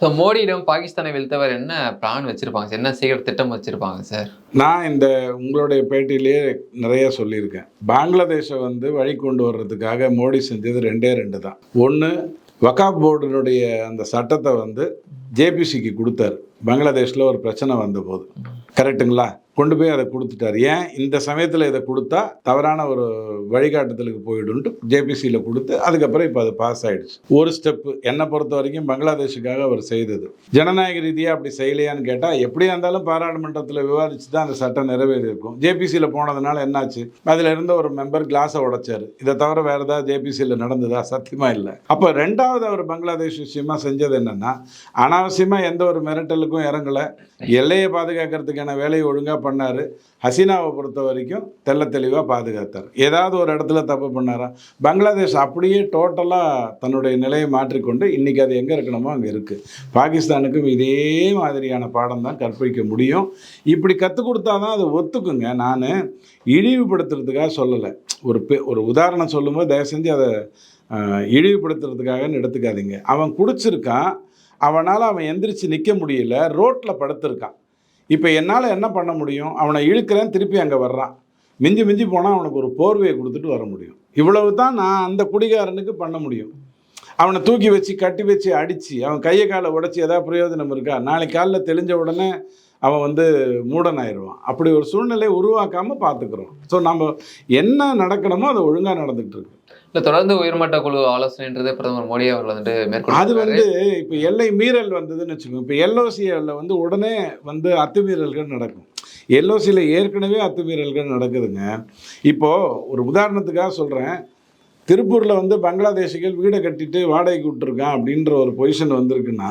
So மோடியிடம் பாகிஸ்தானை வீழ்த்தவர் என்ன பிளான் வச்சிருப்பாங்க சார்? என்ன செய்கிற திட்டம் வச்சிருப்பாங்க சார்? நான் இந்த உங்களுடைய பேட்டியிலேயே நிறைய சொல்லியிருக்கேன். பங்களாதேஷை வந்து வழி கொண்டு வர்றதுக்காக மோடி செஞ்சது ரெண்டே ரெண்டு தான். ஒன்று வகாப் போர்டினுடைய அந்த சட்டத்தை வந்து ஜேபிசிக்கு கொடுத்தாரு. பங்களாதேஷில் ஒரு பிரச்சனை வந்தபோது கரெக்டுங்களா கொண்டு போய் அதை கொடுத்துட்டார். ஏன்? இந்த சமயத்தில் இதை கொடுத்தா தவறான ஒரு வழிகாட்டுதலுக்கு போயிடும்ட்டு ஜேபிசியில் கொடுத்து அதுக்கப்புறம் இப்போ அது பாஸ் ஆகிடுச்சு ஒரு ஸ்டெப்பு என்னை பொறுத்த வரைக்கும் பங்களாதேஷுக்காக அவர் செய்தது. ஜனநாயக ரீதியாக அப்படி செய்யலையான்னு கேட்டால் எப்படியா இருந்தாலும் பாராளுமன்றத்தில் விவாதிச்சு தான் அந்த சட்டம் நிறைவேறியிருக்கும். ஜேபிசியில் போனதுனால என்னாச்சு? அதில் இருந்த ஒரு மெம்பர் கிளாஸை உடைச்சார். இதை தவிர வேறு ஏதாவது ஜேபிசியில் நடந்ததா? சத்தியமாக இல்லை. அப்போ ரெண்டாவது அவர் பங்களாதேஷ் விஷயமா செஞ்சது என்னென்னா அனாவசியமாக எந்த ஒரு மிரட்டலுக்கும் இறங்கலை. எல்லையை பாதுகாக்கிறதுக்கான வேலையை ஒழுங்காக பண்ணார். ஹசீனாவை பொறுத்த வரைக்கும் தெல்ல தெளிவாக பாதுகாத்தார். ஏதாவது ஒரு இடத்துல தப்பு பண்ணாரா? பங்களாதேஷ் அப்படியே டோட்டலாக தன்னுடைய நிலையை மாற்றிக்கொண்டு இன்றைக்கி அது எங்கே இருக்கணுமோ அங்கே இருக்குது பாகிஸ்தானுக்கும் இதே மாதிரியான பாடம் தான் கற்பிக்க முடியும். இப்படி கற்றுக் கொடுத்தா தான் அது ஒத்துக்குங்க. நான் இழிவுபடுத்துறதுக்காக சொல்லலை. ஒரு பெ ஒரு உதாரணம் சொல்லும்போது தயவு செஞ்சு அதை ஆஹ், இழிவுபடுத்துறதுக்காகன்னு எடுத்துக்காதீங்க. அவன் குடிச்சிருக்கான். அவனால் அவன் எந்திரிச்சு நிற்க முடியல. ரோட்டில் படுத்திருக்கான். இப்போ என்னால் என்ன பண்ண முடியும்? அவனை இழுக்கிறேன் திருப்பி அங்கே வர்றான். மிஞ்சி மிஞ்சி போனால் அவனுக்கு ஒரு போர்வையை கொடுத்துட்டு வர முடியும். இவ்வளவு தான் நான் அந்த குடிகாரனுக்கு பண்ண முடியும். அவனை தூக்கி வச்சு கட்டி வச்சு அடித்து அவன் கையை காலை உடச்சி எதாவது பிரயோஜனம் இருக்கா? நாளைக்கு காலைல தெளிஞ்ச உடனே அவன் வந்து மூடனாயிடுவான் அப்படி ஒரு சூழ்நிலையை உருவாக்காமல் பார்த்துக்குறோம். ஸோ நம்ம என்ன நடக்கணுமோ அதை ஒழுங்காக நடந்துகிட்டு இருக்கு. இல்லை தொடர்ந்து உயர்மட்ட குழு ஆலோசனைன்றது பிரதமர் மோடி அவர்கள் வந்துட்டு அது வந்து இப்போ எல்லை மீறல் வந்ததுன்னு வச்சுக்கோங்க. இப்போ எல்ஓசியில் வந்து உடனே வந்து அத்துமீறல்கள் நடக்கும். எல்ஓசியில் ஏற்கனவே அத்துமீறல்கள் நடக்குதுங்க. இப்போது ஒரு உதாரணத்துக்காக சொல்கிறேன் திருப்பூரில் வந்து பங்களாதேஷிகள் வீடை கட்டிட்டு வாடகைக்கு விட்டுருக்கான் அப்படின்ற ஒரு பொசிஷன் வந்திருக்குன்னா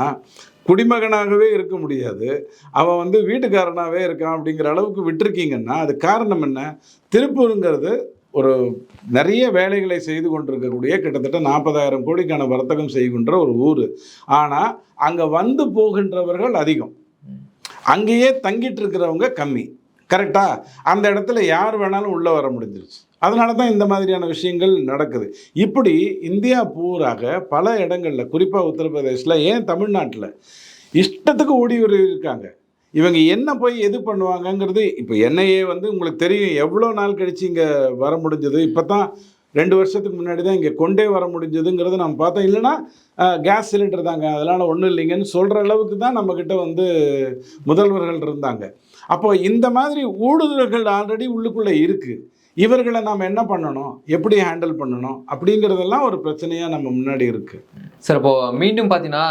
குடிமகனாகவே இருக்க முடியாது. அவன் வந்து வீட்டுக்காரனாகவே இருக்கான் அப்படிங்கிற அளவுக்கு விட்டுருக்கீங்கன்னா அது காரணம் என்ன? திருப்பூருங்கிறது ஒரு நிறைய வேலைகளை செய்து கொண்டிருக்கக்கூடிய கிட்டத்தட்ட நாற்பதாயிரம் கோடிக்கான வர்த்தகம் செய்கின்ற ஒரு ஊர். ஆனால் அங்கே வந்து போகின்றவர்கள் அதிகம். அங்கேயே தங்கிட்டு இருக்கிறவங்க கம்மி. கரெக்டாக அந்த இடத்துல யார் வேணாலும் உள்ளே வர முடிஞ்சிருச்சு. அதனால தான் இந்த மாதிரியான விஷயங்கள் நடக்குது. இப்படி இந்தியா பூராக பல இடங்களில் குறிப்பாக உத்தரப்பிரதேசில் ஏன் தமிழ்நாட்டில் இஷ்டத்துக்கு ஓடி இருக்காங்க இவங்க என்ன போய் எது பண்ணுவாங்கங்கிறது இப்போ என்ஐஏ வந்து உங்களுக்கு தெரியும் எவ்வளோ நாள் கழிச்சு இங்கே வர முடிஞ்சது. இப்போ தான் ரெண்டு வருஷத்துக்கு முன்னாடி தான் இங்கே கொண்டே வர முடிஞ்சதுங்கிறது நம்ம பார்த்தோம். இல்லைன்னா கேஸ் சிலிண்டர் தாங்க அதனால் ஒன்றும் இல்லைங்கன்னு சொல்கிற அளவுக்கு தான் நம்மக்கிட்ட வந்து முதல்வர்கள் இருந்தாங்க. அப்போ இந்த மாதிரி ஊடுருவல்கள் ஆல்ரெடி உள்ளுக்குள்ளே இருக்குது இவர்களை நாம் என்ன பண்ணணும்? எப்படி ஹேண்டில் பண்ணணும்? அப்படிங்கிறதெல்லாம் ஒரு பிரச்சனையாக நம்ம முன்னாடி இருக்குது சார் இப்போ மீண்டும் பார்த்தீங்கன்னா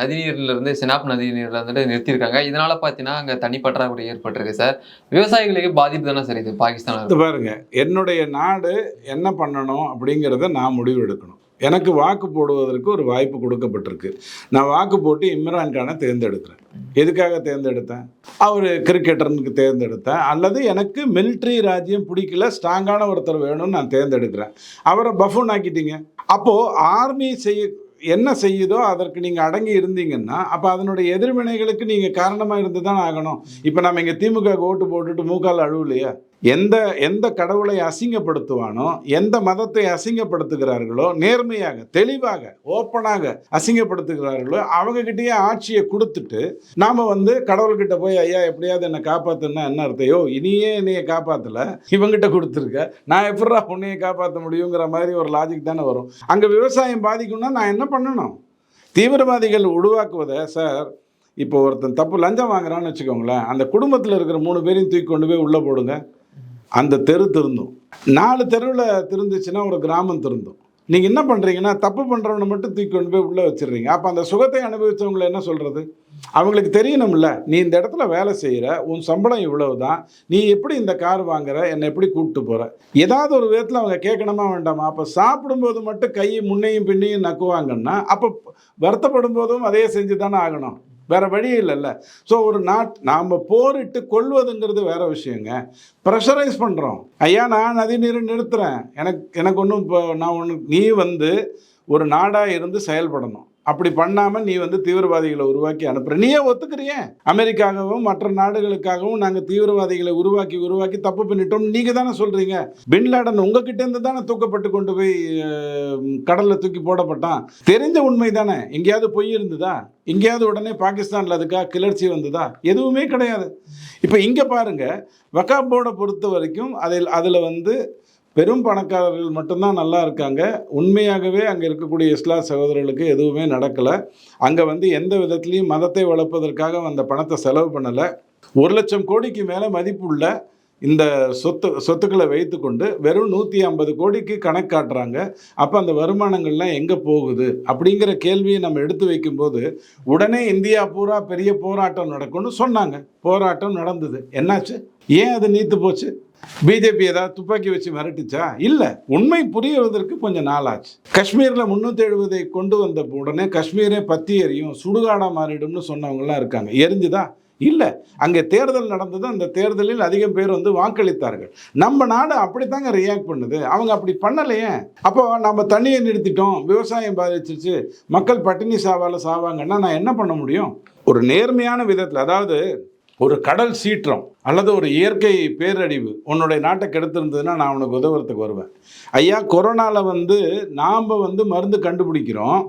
நதிநீர்ல இருந்து சினாப் நதிநீர்ல வந்துட்டு நிறுத்தியிருக்காங்க. இதனால பார்த்தீங்கன்னா அங்கே தண்ணி பற்றாக்குறை ஏற்பட்டிருக்கு சார். விவசாயிகளுக்கு பாதிப்பு தானே சார் இது? பாகிஸ்தான் இது பாருங்க என்னுடைய நாடு என்ன பண்ணணும் அப்படிங்கிறத நான் முடிவு எடுக்கணும். எனக்கு வாக்கு போடுவதற்கு ஒரு வாய்ப்பு கொடுக்கப்பட்டிருக்கு. நான் வாக்கு போட்டு இம்ரான் கானை தேர்ந்தெடுக்கிறேன். எதுக்காக தேர்ந்தெடுத்தேன்? அவர் கிரிக்கெட்டருக்கு தேர்ந்தெடுத்தேன். அல்லது எனக்கு மிலிட்ரி ராஜ்யம் பிடிக்கல ஸ்ட்ராங்கான ஒருத்தர் வேணும்னு நான் தேர்ந்தெடுக்கிறேன். அவரை பஃபூன் ஆக்கிட்டீங்க. அப்போது ஆர்மி செய்ய என்ன செய்யுதோ அதற்கு நீங்கள் அடங்கி இருந்தீங்கன்னா அப்போ அதனுடைய எதிர்வினைகளுக்கு நீங்கள் காரணமாக இருந்து தான் ஆகணும். இப்போ நம்ம இங்கே திமுக ஓட்டு போட்டுட்டு மூக்கால் அழுவலையா? எந்த எந்த கடவுளை அசிங்கப்படுத்துவானோ எந்த மதத்தை அசிங்கப்படுத்துகிறார்களோ நேர்மையாக தெளிவாக ஓப்பனாக அசிங்கப்படுத்துகிறார்களோ அவங்கக்கிட்டேயே ஆட்சியை கொடுத்துட்டு நாம் வந்து கடவுள்கிட்ட போய் ஐயா எப்படியாவது என்னை காப்பாற்றுன்னா என்ன அர்த்தையோ இனியே என்னையை காப்பாற்றல இவங்கிட்ட கொடுத்துருக்க. நான் எப்படா உன்னையை காப்பாற்ற முடியுங்கிற மாதிரி ஒரு லாஜிக் தானே வரும். அங்கே விவசாயம் பாதிக்கும்னா நான் என்ன பண்ணணும்? தீவிரவாதிகள் உருவாக்குவதை சார் இப்போ ஒருத்தன் தப்பு லஞ்சம் வாங்குறான்னு வச்சுக்கோங்களேன் அந்த குடும்பத்தில் இருக்கிற மூணு பேரையும் தூக்கி கொண்டு போய் உள்ளே போடுங்க. அந்த தெரு திருந்தும். நாலு தெருவில் திருந்துச்சுன்னா ஒரு கிராமம் திருந்தும். நீங்கள் என்ன பண்ணுறீங்கன்னா தப்பு பண்ணுறவனை மட்டும் தூக்கி கொண்டு போய் உள்ளே வச்சிடுறீங்க. அப்போ அந்த சுகத்தை அனுபவித்தவங்களை என்ன சொல்கிறது அவங்களுக்கு தெரியணும்ல நீ இந்த இடத்துல வேலை செய்கிற உன் சம்பளம் இவ்வளவு தான் நீ எப்படி இந்த கார் வாங்குற என்னை எப்படி கூப்பிட்டு போகிற ஏதாவது ஒரு விதத்தில் அவங்க கேட்கணுமா வேண்டாமா? அப்போ சாப்பிடும்போது மட்டும் கையை முன்னையும் பின்னையும் நக்குவாங்கன்னா அப்போ வருத்தப்படும் போதும் அதையே செஞ்சு தானே ஆகணும். வேற வழி இல்லைல்ல. ஸோ ஒரு நாட் நாம் போரிட்டு கொள்வதுங்கிறது வேற விஷயங்க. ப்ரெஷரைஸ் பண்ணுறோம் ஐயா நான் நதி நீரை நிறுத்துகிறேன் எனக்கு எனக்கு ஒன்றும் இப்போ நான் ஒன்று நீ வந்து ஒரு நாடாக இருந்து செயல்படணும். அப்படி பண்ணாமல் நீ வந்து தீவிரவாதிகளை உருவாக்கி அனுப்புற. நீயே ஒத்துக்கிறிய. அமெரிக்காகவும் மற்ற நாடுகளுக்காகவும் நாங்கள் தீவிரவாதிகளை உருவாக்கி உருவாக்கி தப்பு பண்ணிட்டோம். நீங்கள் தானே சொல்கிறீங்க பின்லாடன் உங்ககிட்ட இருந்து தானே தூக்கப்பட்டு கொண்டு போய் கடலில் தூக்கி போடப்பட்டான். தெரிஞ்ச உண்மை தானே. எங்கேயாவது பொய் இருந்ததா? எங்கேயாவது உடனே பாகிஸ்தானில் அதுக்காக கிளர்ச்சி வந்ததா? எதுவுமே கிடையாது. இப்போ இங்கே பாருங்க வக்காப் போர்டை பொறுத்த வரைக்கும் அதில் அதில் வந்து பெரும் பணக்காரர்கள் மட்டும்தான் நல்லா இருக்காங்க. உண்மையாகவே அங்கே இருக்கக்கூடிய இஸ்லாம் சகோதரர்களுக்கு எதுவுமே நடக்கலை. அங்கே வந்து எந்த விதத்துலையும் மதத்தை வளர்ப்பதற்காக அந்த பணத்தை செலவு பண்ணலை. ஒரு லட்சம் கோடிக்கு மேலே மதிப்புள்ள இந்த சொத்து சொத்துக்களை வைத்துக்கொண்டு வெறும் நூற்றி ஐம்பது கோடிக்கு கணக்கு காட்டுறாங்க. அப்போ அந்த வருமானங்கள்லாம் எங்கே போகுது? அப்படிங்கிற கேள்வியை நம்ம எடுத்து வைக்கும்போது உடனே இந்தியா பூரா பெரிய போராட்டம் நடக்கும்னு சொன்னாங்க. போராட்டம் நடந்தது. என்னாச்சு? ஏன் அது நீத்து போச்சு? பிஜேபி ஏதாவது துப்பாக்கி வச்சு மிரட்டுச்சா? இல்லை. உண்மை புரியுவதற்கு கொஞ்சம் நாளாச்சு காஷ்மீரில் முந்நூற்றி எழுபதை கொண்டு வந்த உடனே காஷ்மீரே பத்தி எரியும் சுடுகாடாக மாறிடும்னு சொன்னவங்கலாம் இருக்காங்க. எரிஞ்சுதா? இல்லை. அங்கே தேர்தல் நடந்தது அந்த தேர்தலில் அதிகம் பேர் வந்து வாக்களித்தார்கள். நம்ம நாடு அப்படித்தாங்க ரியாக்ட் பண்ணுது. அவங்க அப்படி பண்ணலையே. அப்போ நம்ம தண்ணியை நிறுத்திட்டோம் விவசாயம் பாதிச்சிருச்சு மக்கள் பட்டினி சாவால சாவாங்கன்னா நான் என்ன பண்ண முடியும்? ஒரு நேர்மையான விதத்தில் அதாவது ஒரு கடல் சீற்றம் அல்லது ஒரு இயற்கை பேரழிவு உன்னுடைய நாட்டை கெடுத்திருந்ததுன்னா நான் உனக்கு உதவுறதுக்கு வருவேன். ஐயா கொரோனாவில் வந்து நாம் வந்து மருந்து கண்டுபிடிக்கிறோம்.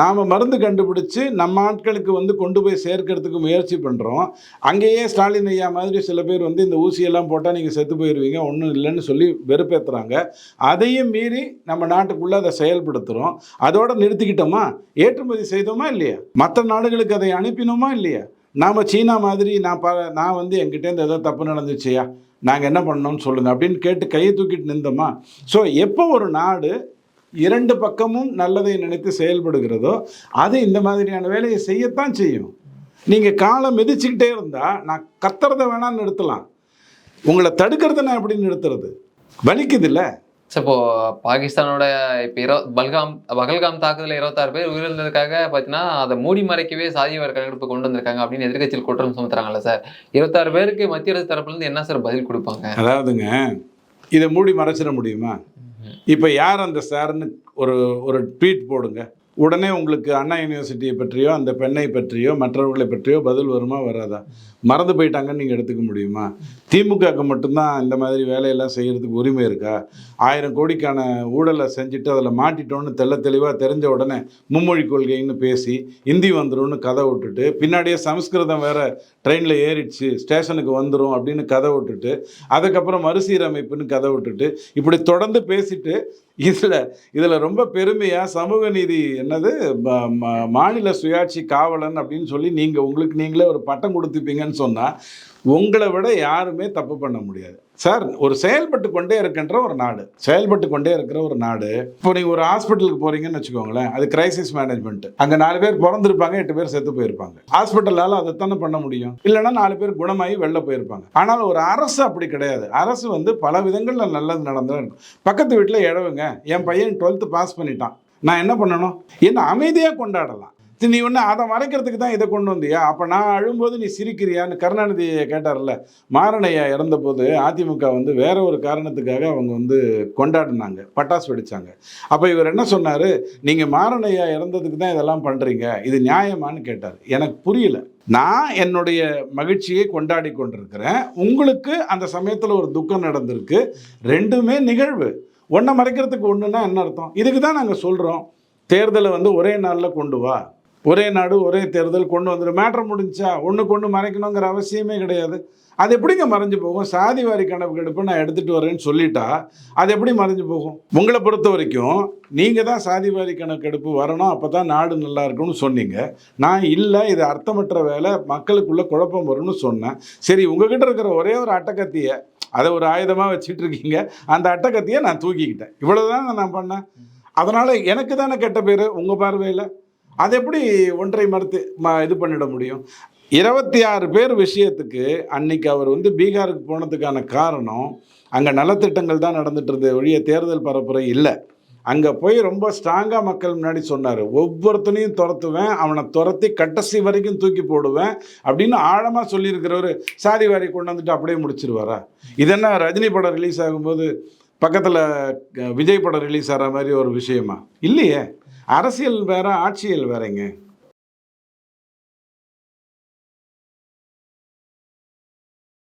நாம் மருந்து கண்டுபிடிச்சு நம்ம ஆட்களுக்கு வந்து கொண்டு போய் சேர்க்கறதுக்கு முயற்சி பண்ணுறோம் அங்கேயே ஸ்டாலின் ஐயா மாதிரி சில பேர் வந்து இந்த ஊசியெல்லாம் போட்டால் நீங்கள் செத்து போயிடுவீங்க ஒன்றும் இல்லைன்னு சொல்லி வெறுப்பேற்றுறாங்க அதையும் மீறி நம்ம நாட்டுக்குள்ளே அதை செயல்படுத்துகிறோம் அதோட நிறுத்திக்கிட்டோமா? ஏற்றுமதி செய்தோமா இல்லையா? மற்ற நாடுகளுக்கு அதை அனுப்பினோமா இல்லையா? நாம் சீனா மாதிரி நான் ப நான் வந்து எங்கிட்டேருந்து ஏதோ தப்பு நடந்துச்சுயா? நாங்கள் என்ன பண்ணோம்னு சொல்லுங்கள் அப்படின்னு கேட்டு கையை தூக்கிட்டு நின்றோமா? ஸோ எப்போ ஒரு நாடு இரண்டு பக்கமும் நல்லதை நினைத்து செயல்படுகிறதோ அது இந்த மாதிரியான வேலையை செய்யத்தான் செய்யும். நீங்கள் காலை மிதிச்சுக்கிட்டே இருந்தால் நான் கத்துறதை வேணால் நிறுத்தலாம். உங்களை தடுக்கிறத நான் எப்படி நிறுத்துறது? வலிக்குது இல்லை ஸோ இப்போ பாகிஸ்தானோட இப்போ இர பல்காம் பகல்காம் தாக்குதலில் இருபத்தாறு பேர் உயிரிழந்ததுக்காக பார்த்தீங்கன்னா அதை மூடி மறைக்கவே சாதிவார கணக்கெடுப்பு கொண்டு வந்திருக்காங்க அப்படின்னு எதிர்க்கட்சியில் குற்றம் சுமத்துறாங்கல்ல சார் இருபத்தாறு பேருக்கு மத்திய அரசு தரப்புலேருந்து என்ன சார் பதில் கொடுப்பாங்க? அதாவதுங்க இதை மூடி மறைச்சிட முடியுமா? இப்போ யார் அந்த சார்னு ஒரு ஒரு ட்வீட் போடுங்க. உடனே உங்களுக்கு அண்ணா யூனிவர்சிட்டியை பற்றியோ அந்த பெண்ணை பற்றியோ மற்றவர்களை பற்றியோ பதில் வருமா வராதா? மறந்து போயிட்டாங்கன்னு நீங்கள் எடுத்துக்க முடியுமா? திமுகவுக்கு மட்டும்தான் இந்த மாதிரி வேலையெல்லாம் செய்கிறதுக்கு உரிமை இருக்கா? ஆயிரம் கோடிக்கான ஊழலை செஞ்சுட்டு அதில் மாட்டிட்டோன்னு தெள்ள தெளிவாக தெரிஞ்ச உடனே மும்மொழி கொள்கைன்னு பேசி இந்தி வந்துடும்னு கதை விட்டுட்டு பின்னாடியே சமஸ்கிருதம் வேறு ட்ரெயினில் ஏறிடுச்சு ஸ்டேஷனுக்கு வந்துடும் அப்படின்னு கதை விட்டுட்டு அதுக்கப்புறம் மறுசீரமைப்புன்னு கதை விட்டுட்டு இப்படி தொடர்ந்து பேசிட்டு இதில் இதில் ரொம்ப பெருமையாக சமூக நீதி என்னது? மாநில சுயாட்சி காவலன் அப்படின்னு சொல்லி நீங்கள் உங்களுக்கு நீங்களே ஒரு பட்டம் கொடுத்துப்பீங்கன்னு சொன்னால் உங்களை விட யாருமே தப்பு பண்ண முடியாது. சார் ஒரு செயல்பட்டு கொண்டே இருக்கின்ற ஒரு நாடு. செயல்பட்டு கொண்டே இருக்கிற ஒரு நாடு. இப்போ நீங்கள் ஒரு ஹாஸ்பிட்டலுக்கு போகிறீங்கன்னு வச்சுக்கோங்களேன் அது கிரைசிஸ் மேனேஜ்மெண்ட் அங்கே நாலு பேர் பிறந்திருப்பாங்க எட்டு பேர் செத்து போயிருப்பாங்க. ஹாஸ்பிட்டலால் அதைத்தானே பண்ண முடியும்? இல்லைன்னா நாலு பேர் குணமாகி வெளில போயிருப்பாங்க. ஆனால் ஒரு அரசு அப்படி கிடையாது. அரசு வந்து பல விதங்களில் நல்லது நடந்தா இருக்கும். பக்கத்து வீட்டில் இடவுங்க என் பையன் டுவெல்த்து பாஸ் பண்ணிட்டான். நான் என்ன பண்ணணும்? என்ன அமைதியாக கொண்டாடலாம். நீ ஒன்று அதை மறைக்கிறதுக்கு தான் இதை கொண்டு வந்தியா? அப்போ நான் அழும்போது நீ சிரிக்கிறியான்னு கருணாநிதி கேட்டார்ல. மாரணையா இறந்தபோது அதிமுக வந்து வேற ஒரு காரணத்துக்காக அவங்க வந்து கொண்டாடினாங்க பட்டாசு வெடித்தாங்க அப்போ இவர் என்ன சொன்னார்? நீங்கள் மாரணையா இறந்ததுக்கு தான் இதெல்லாம் பண்ணுறீங்க இது நியாயமான்னு கேட்டார். எனக்கு புரியல. நான் என்னுடைய மகிழ்ச்சியை கொண்டாடி கொண்டிருக்கிறேன். உங்களுக்கு அந்த சமயத்தில் ஒரு துக்கம் நடந்திருக்கு. ரெண்டுமே நிகழ்வு. ஒன்றை மறைக்கிறதுக்கு ஒன்றுன்னா என்ன அர்த்தம்? இதுக்கு தான் நாங்கள் சொல்கிறோம் தேர்தலை வந்து ஒரே நாளில் கொண்டு வா. ஒரே நாடு ஒரே தேர்தல் கொண்டு வந்துடும் மேட்ரு முடிஞ்சா ஒன்றுக்கு ஒன்று மறைக்கணுங்கிற அவசியமே கிடையாது. அது எப்படிங்க மறைஞ்சு போகும்? சாதி வாரி கணக்கெடுப்பு நான் எடுத்துகிட்டு வரேன்னு சொல்லிட்டா அது எப்படி மறைஞ்சு போகும்? உங்களை பொறுத்த வரைக்கும் நீங்கள் தான் சாதி வாரி கணக்கெடுப்பு வரணும் அப்போ தான் நாடு நல்லா இருக்கும்னு சொன்னீங்க. நான் இல்லை இது அர்த்தமற்ற வேலை மக்களுக்குள்ள குழப்பம் வரும்னு சொன்னேன். சரி உங்ககிட்ட இருக்கிற ஒரே ஒரு அட்டக்கத்தியை அதை ஒரு ஆயுதமாக வச்சுட்டு இருக்கீங்க. அந்த அட்டக்கத்தியை நான் தூக்கிக்கிட்டேன். இவ்வளவுதான் நான் பண்ணேன். அதனால் எனக்கு தானே கெட்ட பேர்? உங்கள் பார்வையில்? அது எப்படி ஒன்றை மறுத்து ம இது பண்ணிட முடியும்? இருபத்தி ஆறு பேர் விஷயத்துக்கு அன்னைக்கு அவர் வந்து பீகாருக்கு போனதுக்கான காரணம் அங்கே நலத்திட்டங்கள் தான் நடந்துட்டு இருந்தது ஒழிய தேர்தல் பரப்புரை இல்லை. அங்கே போய் ரொம்ப ஸ்ட்ராங்காக மக்கள் முன்னாடி சொன்னார் ஒவ்வொருத்தனையும் துரத்துவேன் அவனை துரத்தி கட்டசி வரைக்கும் தூக்கி போடுவேன் அப்படின்னு ஆழமாக சொல்லியிருக்கிறவர் சாதி வாரி கொண்டு வந்துட்டு அப்படியே முடிச்சிருவாரா? இது என்ன ரஜினி படம் ரிலீஸ் ஆகும்போது பக்கத்தில் விஜய் படம் ரிலீஸ் ஆகிற மாதிரி ஒரு விஷயமா? இல்லையே. அரசியல் வேற ஆட்சியல் வேறங்க.